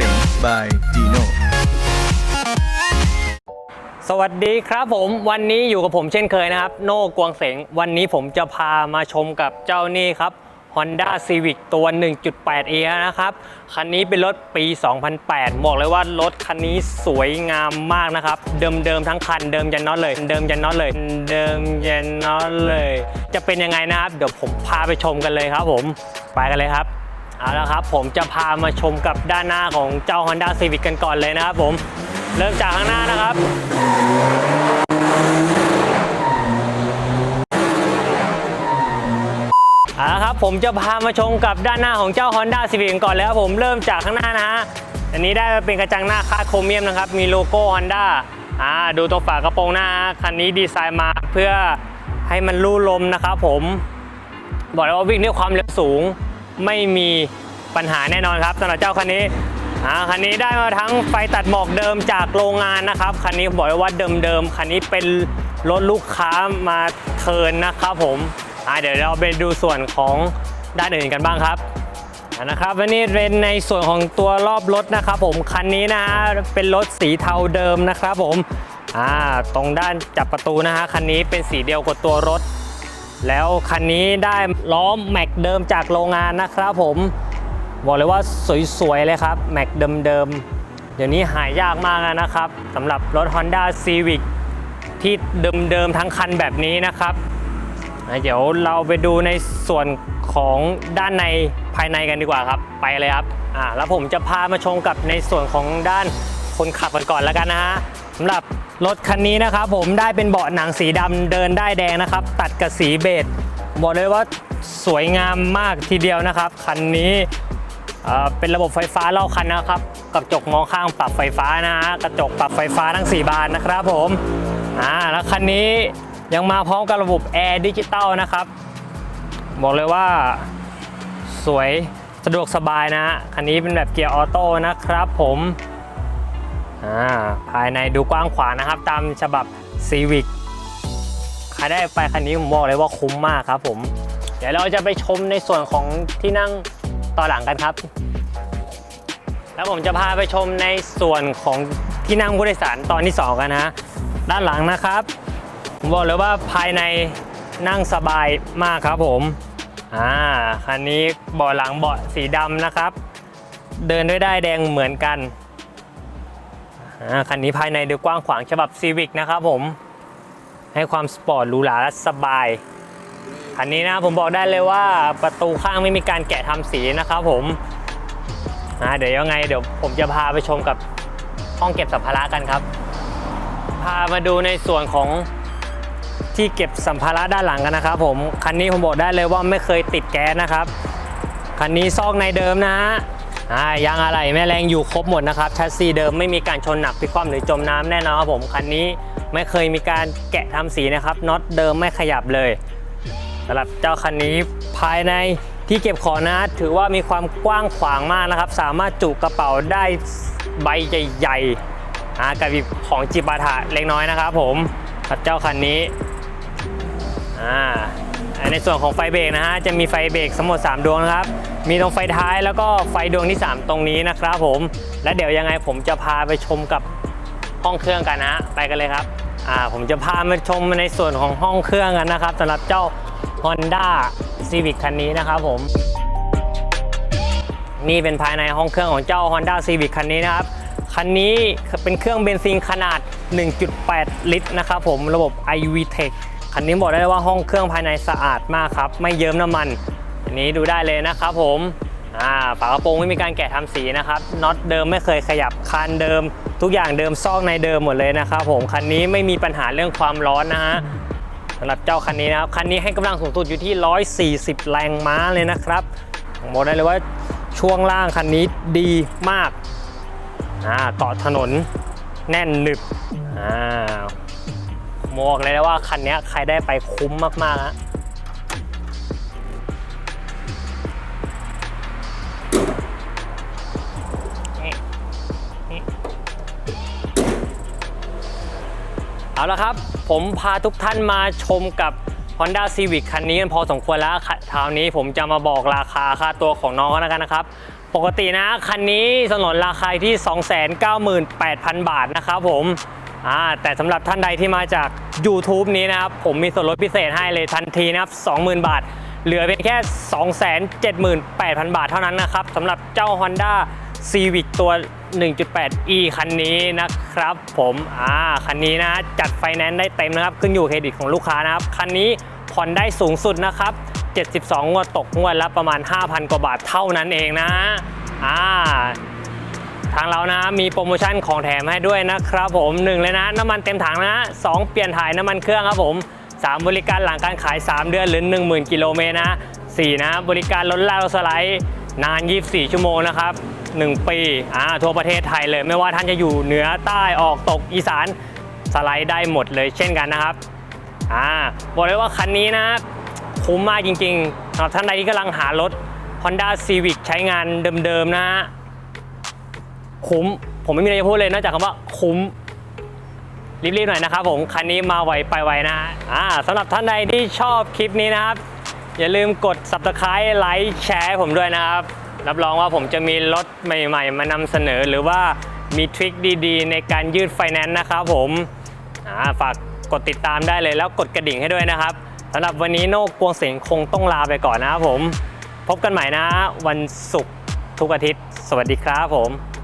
สง by Dino สวัสดีครับผมวันนี้อยู่กับผมเช่นเคยนะครับ โน่กวงเสง วันนี้ผมจะพามาชมกับเจ้านี่ครับ Honda Civic ตัว 1.8 a นะครับ คันนี้เป็นรถปี 2008 บอกเลยว่ารถคันนี้สวยงามมากนะครับ เดิมๆทั้งคัน เดิมยันน็อตเลย เดิมยันน็อตเลย เดิมยันน็อตเลย จะเป็นยังไงนะครับ เดี๋ยวผมพาไปชมกันเลยครับผม ไปกันเลยครับ เอาละครับ ผมจะพามาชมกับด้านหน้าของเจ้า Honda Civic กันก่อนเลยนะครับผมเริ่มจากข้างหน้านะครับ เอาละครับผมจะพามาชมกับด้านหน้าของเจ้า Honda Civic กันก่อนเลยครับผมเริ่มจากข้างหน้านะฮะอันนี้ได้มาเป็นกระจังหน้าคาดโครเมียมนะครับ มีโลโก้ Honda อ่าดูตรงฝากระโปรงหน้าคันนี้ดีไซน์มาเพื่อให้มันลู่ลมนะครับผม บอกเลยว่าวิ่งด้วยความเร็วสูง ไม่มีปัญหาแน่นอนครับสำหรับเจ้าคันนี้คันนี้ได้มาทั้งไฟตัดหมอกเดิมจากโรงงานนะครับคันนี้บอกเลยว่าเดิมๆคันนี้เป็นรถลูกค้ามาเทิร์นนะครับผมเดี๋ยวเราไปดูส่วนของด้านอื่นกันบ้างครับนะครับวันนี้เป็นในส่วนของตัวรอบรถนะครับผมคันนี้นะฮะเป็นรถสีเทาเดิมนะครับผมตรงด้านจับประตูนะฮะคันนี้เป็นสีเดียวกับตัวรถ แล้วคันนี้ได้ล้อแม็กเดิมจากโรงงานนะครับผม บอกเลยว่าสวยๆเลยครับแม็กเดิมๆเดี๋ยวนี้หายากมากนะครับสำหรับรถ Honda Civic ที่เดิมๆทั้งคันแบบนี้นะครับ เดี๋ยวเราไปดูในส่วนของด้านในภายในกันดีกว่าครับ ไปเลยครับอ่าแล้วผมจะพามาชมกับในส่วนของด้านคนขับกันก่อนแล้วกันนะฮะ สำหรับรถคันนี้นะครับผมได้เป็นเบาะหนังสีดำเดินได้แดงนะครับ ตัดกับสีเบจบอกเลยว่าสวยงามมากทีเดียวนะครับคันนี้เป็นระบบไฟฟ้ารอบคันนะครับกระจกมองข้างปรับไฟฟ้านะฮะกระจกปรับไฟฟ้าทั้ง 4 บานนะครับผมอ่าแล้วคันนี้ยังมาพร้อมกับระบบแอร์ดิจิตอลนะครับ บอกเลยว่าสวยสะดวกสบายนะฮะคันนี้เป็นแบบเกียร์ออโต้นะครับผม ภายในดูกว้างขวางนะครับ ตามฉบับ Civic ใครได้ไปคันนี้ผมบอกเลยว่าคุ้มมากครับผม เดี๋ยวเราจะไปชมในส่วนของที่นั่งต่อหลังกันครับ แล้วผมจะพาไปชมในส่วนของที่นั่งผู้โดยสารตอนที่ 2 กันนะฮะด้านหลังนะครับ ผมบอกเลยว่าภายในนั่งสบายมากครับผมอ่าคันนี้เบาะหลังเบาะสีดำนะครับ เดินด้วยได้แดงเหมือนกัน คันนี้ภายในดูกว้างขวางฉบับ Civic นะครับผม ให้ความสปอร์ตหรูหราและสบาย คันนี้นะผมบอกได้เลยว่าประตูข้างไม่มีการแกะทำสีนะครับผมเดี๋ยวยังไงเดี๋ยวผมจะพาไปชมกับห้องเก็บสัมภาระกันครับ พามาดูในส่วนของที่เก็บสัมภาระด้านหลังกันนะครับ ผมคันนี้ผมบอกได้เลยว่าไม่เคยติดแก๊สนะครับคันนี้ซอกในเดิมนะฮะ ยางอะไหล่แม่แรงอยู่ครบหมดนะครับแชสซีเดิมไม่มีการชนหนักพลิกคว่ำหรือจมน้ำแน่นอนครับผมคันนี้ไม่เคยมีการแกะทำสีนะครับน็อตเดิมไม่ขยับเลยสำหรับเจ้าคันนี้ภายในที่เก็บของนะถือว่ามีความกว้างขวางมากนะครับ สามารถจุกระเป๋าได้ใบใหญ่ๆกับของจิปาถะเล็กน้อยนะครับผมกับเจ้าคันนี้อ่า ในส่วนของไฟเบรกนะฮะจะมีไฟเบรกทั้งหมด 3 ดวงนะครับ มีตรงไฟท้ายแล้วก็ไฟดวงที่ 3 ตรงนี้นะครับผมและเดี๋ยวยังไงผมจะพาไปชมกับห้องเครื่องกันนะฮะไปกันเลยครับอ่าผมจะพามาชมในส่วนของห้องเครื่องกันนะครับสำหรับเจ้า Honda Civic คันนี้นะครับผมนี่เป็นภายในห้องเครื่องของเจ้า Honda Civic คันนี้นะครับคันนี้เป็นเครื่องเบนซินขนาด 1.8 ลิตรนะครับผมระบบ iVTEC คันนี้บอกได้เลยว่าห้องเครื่องภายในสะอาดมากครับ ไม่เยิ้มน้ำมัน อันนี้ดูได้เลยนะครับผมอ่าฝากระโปรงไม่มีการแกะทำสีนะครับน็อตเดิมไม่เคยขยับคันเดิม ทุกอย่างเดิมซอกในเดิมหมดเลยนะครับผมคันนี้ไม่มีปัญหาเรื่องความร้อนนะฮะสำหรับเจ้าคันนี้นะครับคันนี้ให้กำลังสูงสุดอยู่ที่ 140 แรงม้าเลยนะครับผมบอกได้เลยว่าช่วงล่างคันนี้ดีมากอ่าเกาะถนนแน่นหนึบอ่า บอกเลยนะว่าคันนี้ใครได้ไปคุ้มมากๆฮะนี่นี่เอาละครับ ผมพาทุกท่านมาชมกับ Honda Civic คันนี้กันพอสมควรแล้วคราวนี้ผมจะมาบอกราคาค่าตัวของน้องนแล้วกันนะครับ ปกตินะ คันนี้สนนราคาที่ 298,000 บาทนะครับผม อ่าแต่สำหรับท่านใดที่มาจาก YouTube นี้นะครับผมมีส่วนลดพิเศษให้เลยทันทีนะครับ 20,000 บาท เหลือเพียงแค่ 278,000 บาทเท่านั้นนะครับสำหรับเจ้า Honda Civic ตัว 1.8e คันนี้นะครับ ผมอ่าคันนี้นะจัดไฟแนนซ์ได้เต็มนะครับ ขึ้นอยู่เครดิตของลูกค้านะครับ คันนี้ผ่อนได้สูงสุดนะครับ 72 งวดตกงวดละประมาณ 5,000 กว่าบาทเท่านั้นเองนะอ่า ทางเรานะมีโปรโมชั่นของแถมให้ด้วยนะครับผมหนึ่งเลยนะน้ำมันเต็มถังนะสองเปลี่ยนถ่ายน้ำมันเครื่องครับผมสามบริการหลังการขาย 3 เดือนหรือ 10,000 กิโลเมตรนะสี่นะบริการลดลารถสไลด์นาน 24 ชั่วโมงนะครับ1ปีอ่าทั่วประเทศไทยเลยไม่ว่าท่านจะอยู่เหนือใต้ออกตกอีสานสไลด์ได้หมดเลยเช่นกันนะครับอ่าบอกเลยว่าคันนี้นะคุ้มมากจริงๆสำหรับท่านใดที่กำลังหารถ Honda Civic ใช้งานเดิมๆนะ คุ้ม ผมไม่มีอะไรจะพูดเลยนอกจากคำว่าคุ้มรีบๆหน่อยนะครับผมคันนี้มาไวไปไวนะอ่าสำหรับท่านใดที่ชอบคลิปนี้นะครับ อย่าลืมกด subscribe ไลค์แชร์ผมด้วยนะครับ รับรองว่าผมจะมีรถใหม่ๆ มานำเสนอหรือว่ามีทริคดีๆ ในการยืดไฟแนนซ์นะครับผมอ่าฝากกดติดตามได้เลยแล้วกดกระดิ่งให้ด้วยนะครับสำหรับวันนี้โน่กวงเสียงคงต้องลาไปก่อนนะครับผม พบกันใหม่นะ วันศุกร์ทุกอาทิตย์ สวัสดีครับผม